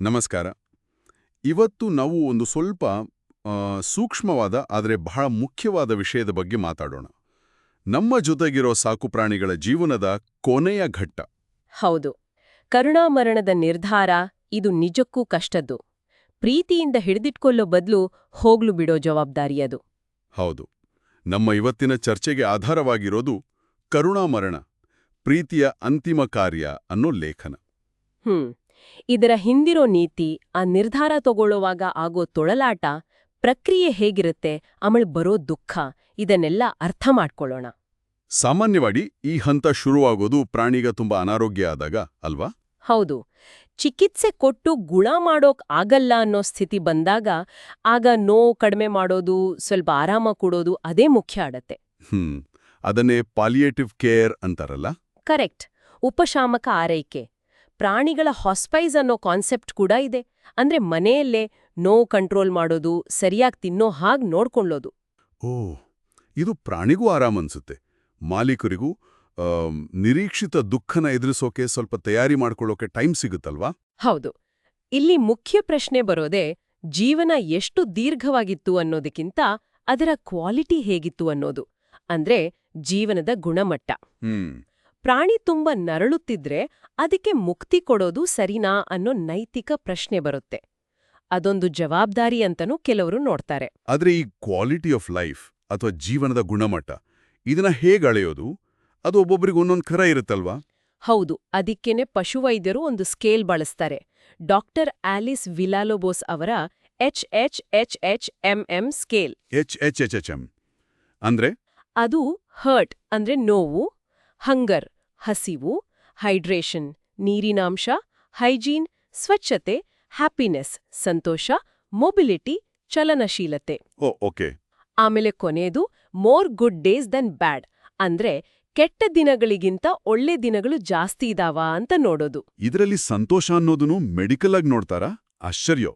ನಮಸ್ಕಾರ. ಇವತ್ತು ನಾವು ಒಂದು ಸ್ವಲ್ಪ ಸೂಕ್ಷ್ಮವಾದ ಆದರೆ ಬಹಳ ಮುಖ್ಯವಾದ ವಿಷಯದ ಬಗ್ಗೆ ಮಾತಾಡೋಣ. ನಮ್ಮ ಜೊತೆಗಿರೋ ಸಾಕುಪ್ರಾಣಿಗಳ ಜೀವನದ ಕೊನೆಯ ಘಟ್ಟ. ಹೌದು. ಕರುಣಾಮರಣದ ನಿರ್ಧಾರ ಇದು ನಿಜಕ್ಕೂ ಕಷ್ಟದ್ದು. ಪ್ರೀತಿಯಿಂದ ಹಿಡಿದಿಟ್ಕೊಳ್ಳೋ ಬದಲು ಹೋಗ್ಲು ಬಿಡೋ ಜವಾಬ್ದಾರಿ ಅದು. ಹೌದು. ನಮ್ಮ ಇವತ್ತಿನ ಚರ್ಚೆಗೆ ಆಧಾರವಾಗಿರೋದು ಕರುಣಾಮರಣ ಪ್ರೀತಿಯ ಅಂತಿಮ ಕಾರ್ಯ ಅನ್ನೋ ಲೇಖನ. ಹ್ಮ್. ಇದರ ಹಿಂದಿರೋ ನೀತಿ ಆ ನಿರ್ಧಾರ ತಗೊಳ್ಳುವಾಗ ಆಗೋ ತೊಳಲಾಟ ಪ್ರಕ್ರಿಯೆ ಹೇಗಿರುತ್ತೆ ಆಮೇಲೆ ಬರೋ ದುಃಖ ಇದನ್ನೆಲ್ಲ ಅರ್ಥ ಮಾಡ್ಕೊಳ್ಳೋಣ. ಸಾಮಾನ್ಯವಾಗಿ ಈ ಹಂತ ಶುರುವಾಗೋದು ಪ್ರಾಣಿಗ ತುಂಬಾ ಅನಾರೋಗ್ಯ ಆದಾಗ ಅಲ್ವಾ? ಹೌದು. ಚಿಕಿತ್ಸೆ ಕೊಟ್ಟು ಗುಣ ಮಾಡೋಕ್ ಆಗಲ್ಲ ಅನ್ನೋ ಸ್ಥಿತಿ ಬಂದಾಗ ಆಗ ನೋವು ಕಡಿಮೆ ಮಾಡೋದು ಸ್ವಲ್ಪ ಆರಾಮ ಕೊಡೋದು ಅದೇ ಮುಖ್ಯ ಆಡತ್ತೆ. ಹ್ಮ್. ಅದನ್ನೇ ಪಾಲಿಯೇಟಿವ್ ಕೇರ್ ಅಂತಾರಲ್ಲ? ಕರೆಕ್ಟ್. ಉಪಶಾಮಕ ಆರೈಕೆ. ಪ್ರಾಣಿಗಳ ಹಾಸ್ಪೈಸ್ ಅನ್ನೋ ಕಾನ್ಸೆಪ್ಟ್ ಕೂಡ ಇದೆ. ಅಂದ್ರೆ ಮನೆಯಲ್ಲೇ ನೋವು ಕಂಟ್ರೋಲ್ ಮಾಡೋದು ಸರಿಯಾಗಿ ತಿನ್ನೋ ಹಾಗ್ ನೋಡ್ಕೊಳ್ಳೋದು. ಓ ಇದು ಪ್ರಾಣಿಗೂ ಆರಾಮ್ ಅನ್ಸುತ್ತೆ. ಮಾಲೀಕರಿಗೂ ನಿರೀಕ್ಷಿತ ದುಃಖನ ಎದುರಿಸೋಕೆ ಸ್ವಲ್ಪ ತಯಾರಿ ಮಾಡ್ಕೊಳ್ಳೋಕೆ ಟೈಮ್ ಸಿಗುತ್ತಲ್ವಾ? ಹೌದು. ಇಲ್ಲಿ ಮುಖ್ಯ ಪ್ರಶ್ನೆ ಬರೋದೇ ಜೀವನ ಎಷ್ಟು ದೀರ್ಘವಾಗಿತ್ತು ಅನ್ನೋದಕ್ಕಿಂತ ಅದರ ಕ್ವಾಲಿಟಿ ಹೇಗಿತ್ತು ಅನ್ನೋದು. ಅಂದ್ರೆ ಜೀವನದ ಗುಣಮಟ್ಟ. ಹ್ಮ್. ಪ್ರಾಣಿ ತುಂಬ ನರಳುತ್ತಿದ್ರೆ ಅದಕ್ಕೆ ಮುಕ್ತಿ ಕೊಡೋದು ಸರಿನಾ ಅನ್ನೋ ನೈತಿಕ ಪ್ರಶ್ನೆ ಬರುತ್ತೆ. ಅದೊಂದು ಜವಾಬ್ದಾರಿ ಅಂತನೂ ಕೆಲವರು ನೋಡ್ತಾರೆ. ಆದ್ರೆ ಈ ಕ್ವಾಲಿಟಿ ಆಫ್ ಲೈಫ್ ಅಥವಾ ಜೀವನದ ಗುಣಮಟ್ಟ ಇದನ್ನ ಹೇಗೆ ಅಳೆಯೋದು? ಅದು ಒಬ್ಬೊಬ್ಬರಿಗೆ ಒಂದೊಂದು ಖರ ಇರುತ್ತಲ್ವಾ? ಹೌದು ಅದಕ್ಕೇನೆ ಪಶುವೈದ್ಯರು ಒಂದು ಸ್ಕೇಲ್ ಬಳಸ್ತಾರೆ. ಡಾಕ್ಟರ್ ಆಲಿಸ್ ವಿಲಾಲೋಬೋಸ್ ಅವರ H H H H M M scale. H H H H M ಅಂದ್ರೆ? ಅದು ಹರ್ಟ್ ಅಂದ್ರೆ ನೋವು ಹಂಗರ್ ಹಸಿವು ಹೈಡ್ರೇಷನ್ ನೀರಿನಾಂಶ ಹೈಜೀನ್ ಸ್ವಚ್ಛತೆ ಹ್ಯಾಪಿನೆಸ್ ಸಂತೋಷ ಮೊಬಿಲಿಟಿ ಚಲನಶೀಲತೆ. Oh okay. ಆಮೇಲೆ ಕೊನೆಯದು more good days than bad ಅಂದ್ರೆ ಕೆಟ್ಟ ದಿನಗಳಿಗಿಂತ ಒಳ್ಳೆ ದಿನಗಳು ಜಾಸ್ತಿ ಇದಾವಾ ಅಂತ ನೋಡೋದು. ಇದರಲ್ಲಿ ಸಂತೋಷ ಅನ್ನೋದನ್ನು ಮೆಡಿಕಲ್ ಆಗಿ ನೋಡ್ತಾರಾ? ಆಶ್ಚರ್ಯ.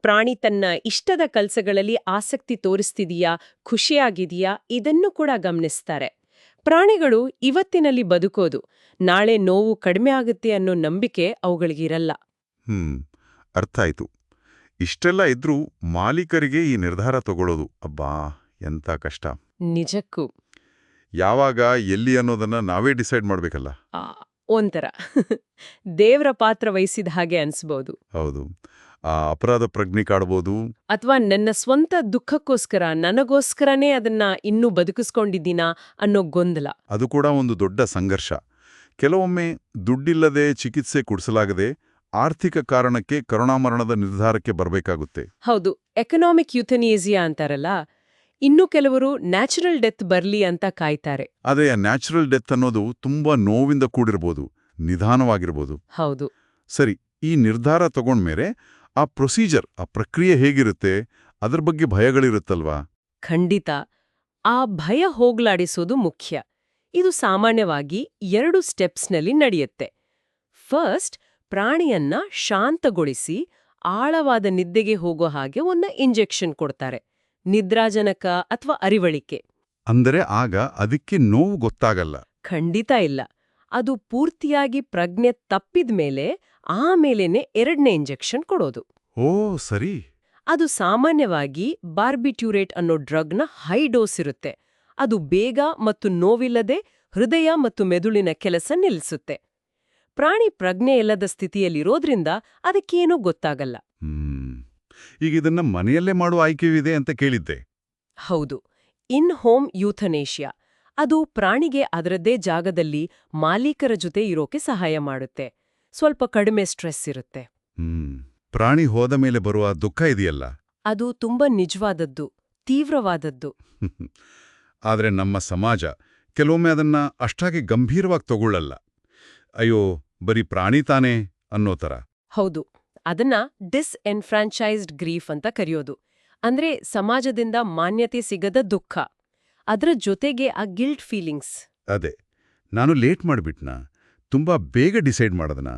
ಪ್ರಾಣಿ ತನ್ನ ಇಷ್ಟದ ಕೆಲಸಗಳಲ್ಲಿ ಆಸಕ್ತಿ ತೋರಿಸ್ತಿದೀಯಾ ಖುಷಿಯಾಗಿದೆಯಾ ಇದನ್ನು ಕೂಡ ಗಮನಿಸ್ತಾರೆ. ಪ್ರಾಣಿಗಳು ಇವತ್ತಿನಲ್ಲಿ ಬದುಕೋದು ನಾಳೆ ನೋವು ಕಡಿಮೆ ಆಗುತ್ತೆ ಅನ್ನೋ ನಂಬಿಕೆ ಅವುಗಳಿಗಿರಲ್ಲ. ಹ್ಮ್ ಅರ್ಥ ಆಯ್ತು. ಇಷ್ಟೆಲ್ಲ ಇದ್ರೂ ಮಾಲೀಕರಿಗೆ ಈ ನಿರ್ಧಾರ ತಗೊಳ್ಳೋದು ಅಬ್ಬಾ ಎಂತ ಕಷ್ಟ. ನಿಜಕ್ಕೂ. ಯಾವಾಗ ಎಲ್ಲಿ ಅನ್ನೋದನ್ನ ನಾವೇ ಡಿಸೈಡ್ ಮಾಡ್ಬೇಕಲ್ಲ. ಆ, ಒಂಥರ. ದೇವರ ಪಾತ್ರ ವಹಿಸಿದ ಹಾಗೆ ಅನ್ಸ್ಬೋದು. ಹೌದು. ಅಪರಾಧ ಪ್ರಜ್ಞೆ ಕಾಡ್ಬೋದು. ಅಥವಾ ನನ್ನ ಸ್ವಂತ ದುಃಖಕ್ಕೋಸ್ಕರ ನನಗೋಸ್ಕರನೇ ಅದನ್ನ ಇನ್ನೂ ಬದುಕಿಸ್ಕೊಂಡಿದ್ದೀನಾ ಅನ್ನೋ ಗೊಂದಲ. ಅದು ಕೂಡ ಒಂದು ದೊಡ್ಡ ಸಂಘರ್ಷ. ಕೆಲವೊಮ್ಮೆ ದುಡ್ಡಿಲ್ಲದೆ ಚಿಕಿತ್ಸೆ ಕೊಡಿಸಲಾಗದೆ ಆರ್ಥಿಕ ಕಾರಣಕ್ಕೆ ಕರುಣಾಮರಣದ ನಿರ್ಧಾರಕ್ಕೆ ಬರಬೇಕಾಗುತ್ತೆ. ಹೌದು ಎಕನಾಮಿಕ್ ಯುಥನಿಯೇಸಿಯಾ ಅಂತಾರಲ್ಲ ಇನ್ನು ಕೆಲವರು ನ್ಯಾಚುರಲ್ ಡೆತ್ ಬರಲಿ ಅಂತ ಕಾಯ್ತಾರೆ. ಅದೇ ಆ ನ್ಯಾಚುರಲ್ ಡೆತ್ ಅನ್ನೋದು ತುಂಬಾ ನೋವಿಂದ ಕೂಡಿರ್ಬೋದು ನಿಧಾನವಾಗಿರ್ಬೋದು. ಹೌದು. ಸರಿ ಈ ನಿರ್ಧಾರ ತಗೊಂಡ್ಮೇಲೆ ಆ ಪ್ರೊಸೀಜರ್ ಆ ಪ್ರಕ್ರಿಯೆ ಹೇಗಿರುತ್ತೆ ಅದರ ಬಗ್ಗೆ ಭಯಗಳಿರುತ್ತಲ್ವಾ? ಖಂಡಿತ. ಆ ಭಯ ಹೋಗ್ಲಾಡಿಸೋದು ಮುಖ್ಯ. ಇದು ಸಾಮಾನ್ಯವಾಗಿ ಎರಡು ಸ್ಟೆಪ್ಸ್ನಲ್ಲಿ ನಡೆಯುತ್ತೆ. ಫಸ್ಟ್ ಪ್ರಾಣಿಯನ್ನ ಶಾಂತಗೊಳಿಸಿ ಆಳವಾದ ನಿದ್ದೆಗೆ ಹೋಗೋ ಹಾಗೆ ಒಂದು ಇಂಜೆಕ್ಷನ್ ಕೊಡ್ತಾರೆ. ನಿದ್ರಾಜನಕ ಅಥವಾ ಅರಿವಳಿಕೆ. ಅಂದರೆ ಆಗ ಅದಕ್ಕೆ ನೋವು ಗೊತ್ತಾಗಲ್ಲ. ಖಂಡಿತ ಇಲ್ಲ. ಅದು ಪೂರ್ತಿಯಾಗಿ ಪ್ರಜ್ಞೆ ತಪ್ಪಿದ ಮೇಲೆ ಆಮೇಲೇನೆ ಎರಡನೇ ಇಂಜೆಕ್ಷನ್ ಕೊಡೋದು. ಓ ಸರಿ. ಅದು ಸಾಮಾನ್ಯವಾಗಿ ಬಾರ್ಬಿಟ್ಯೂರೇಟ್ ಅನ್ನೋ ಡ್ರಗ್ನ ಹೈ ಡೋಸ್ ಇರುತ್ತೆ. ಅದು ಬೇಗ ಮತ್ತು ನೋವಿಲ್ಲದೆ ಹೃದಯ ಮತ್ತು ಮೆದುಳಿನ ಕೆಲಸ ನಿಲ್ಲಿಸುತ್ತೆ. ಪ್ರಾಣಿ ಪ್ರಜ್ಞೆ ಇಲ್ಲದ ಸ್ಥಿತಿಯಲ್ಲಿರೋದ್ರಿಂದ ಅದಕ್ಕೇನೂ ಗೊತ್ತಾಗಲ್ಲ. ಈಗ ಇದನ್ನ ಮನೆಯಲ್ಲೇ ಮಾಡುವ ಆಯ್ಕೆಯಿದೆ ಅಂತ ಕೇಳಿದ್ದೆ. ಹೌದು. In home euthanasia. ಅದು ಪ್ರಾಣಿಗೆ ಅದರದ್ದೇ ಜಾಗದಲ್ಲಿ ಮಾಲೀಕರ ಜೊತೆ ಇರೋಕೆ ಸಹಾಯ ಮಾಡುತ್ತೆ. ಸ್ವಲ್ಪ ಕಡಿಮೆ ಸ್ಟ್ರೆಸ್ ಇರುತ್ತೆ. ಪ್ರಾಣಿ ಹೋದ ಮೇಲೆ ಬರುವ ದುಃಖ ಇದೆಯಲ್ಲ? ಅದು ತುಂಬಾ ನಿಜವಾದದ್ದು ತೀವ್ರವಾದದ್ದು. ಆದ್ರೆ ನಮ್ಮ ಸಮಾಜ ಕೆಲವೊಮ್ಮೆ ಅದನ್ನ ಅಷ್ಟಾಗಿ ಗಂಭೀರವಾಗಿ ತಗೊಳ್ಳಲ್ಲ. ಅಯ್ಯೋ ಬರೀ ಪ್ರಾಣಿ ತಾನೇ ಅನ್ನೋ ಥರ. ಹೌದು. ಅದನ್ನ ಡಿಸ್ಎನ್ಫ್ರಾಂಚೈಸ್ಡ್ ಗ್ರೀಫ್ ಅಂತ ಕರೆಯೋದು. ಅಂದ್ರೆ ಸಮಾಜದಿಂದ ಮಾನ್ಯತೆ ಸಿಗದ ದುಃಖ. ಅದರ ಜೊತೆಗೆ ಆ ಗಿಲ್ಟ್ ಫೀಲಿಂಗ್ಸ್ ಅದೇ. ನಾನು ಲೇಟ್ ಮಾಡಿಬಿಟ್ನಾ. ತುಂಬಾ ಬೇಗ ಡಿಸೈಡ್ ಮಾಡದನ.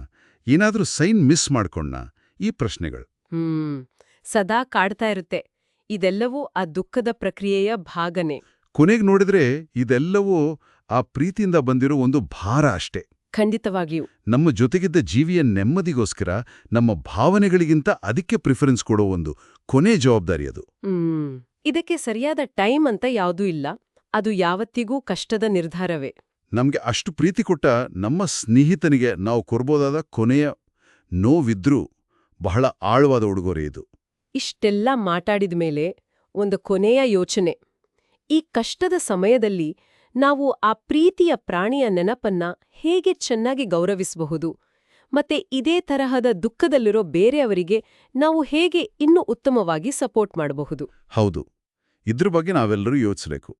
ಏನಾದ್ರೂ ಸೈನ್ ಮಿಸ್ ಮಾಡ್ಕೊಂಡ್ನಾ. ಈ ಪ್ರಶ್ನೆಗಳು. ಹ್ಮ್. ಸದಾ ಕಾಡ್ತಾ ಇರುತ್ತೆ. ಇದೆಲ್ಲವೂ ಆ ದುಃಖದ ಪ್ರಕ್ರಿಯೆಯ ಭಾಗನೇ. ಕೊನೆಗೆ ನೋಡಿದ್ರೆ ಇದೆಲ್ಲವೂ ಆ ಪ್ರೀತಿಯಿಂದ ಬಂದಿರೋ ಒಂದು ಭಾರ ಅಷ್ಟೇ. ಖಂಡಿತವಾಗಿಯೂ. ನಮ್ಮ ಜೊತೆಗಿದ್ದ ಜೀವಿಯ ನೆಮ್ಮದಿಗೋಸ್ಕರ ನಮ್ಮ ಭಾವನೆಗಳಿಗಿಂತ ಅದಕ್ಕೆ ಪ್ರಿಫರೆನ್ಸ್ ಕೊಡೋ ಒಂದು ಕೊನೆ ಜವಾಬ್ದಾರಿ ಅದು. ಹ್ಮ್. ಇದಕ್ಕೆ ಸರಿಯಾದ ಟೈಮ್ ಅಂತ ಯಾವುದೂ ಇಲ್ಲ. ಅದು ಯಾವತ್ತಿಗೂ ಕಷ್ಟದ ನಿರ್ಧಾರವೇ. ನಮಗೆ ಅಷ್ಟು ಪ್ರೀತಿ ಕೊಟ್ಟ ನಮ್ಮ ಸ್ನೇಹಿತನಿಗೆ ನಾವು ಕೊರ್ಬೋದಾದ ಕೊನೆಯ ನೋವಿದ್ರೂ ಬಹಳ ಆಳವಾದ ಉಡುಗೊರೆ ಇದು. ಇಷ್ಟೆಲ್ಲ ಮಾತಾಡಿದ ಮೇಲೆ ಒಂದು ಕೊನೆಯ ಯೋಚನೆ. ಈ ಕಷ್ಟದ ಸಮಯದಲ್ಲಿ ನಾವು ಆ ಪ್ರೀತಿಯ ಪ್ರಾಣಿಯ ನೆನಪನ್ನ ಹೇಗೆ ಚೆನ್ನಾಗಿ ಗೌರವಿಸಬಹುದು ಮತ್ತೆ ಇದೇ ತರಹದ ದುಃಖದಲ್ಲಿರೋ ಬೇರೆಯವರಿಗೆ ನಾವು ಹೇಗೆ ಇನ್ನೂ ಉತ್ತಮವಾಗಿ ಸಪೋರ್ಟ್ ಮಾಡಬಹುದು. ಹೌದು. ಇದ್ರ ಬಗ್ಗೆ ನಾವೆಲ್ಲರೂ ಯೋಚಿಸಬೇಕು.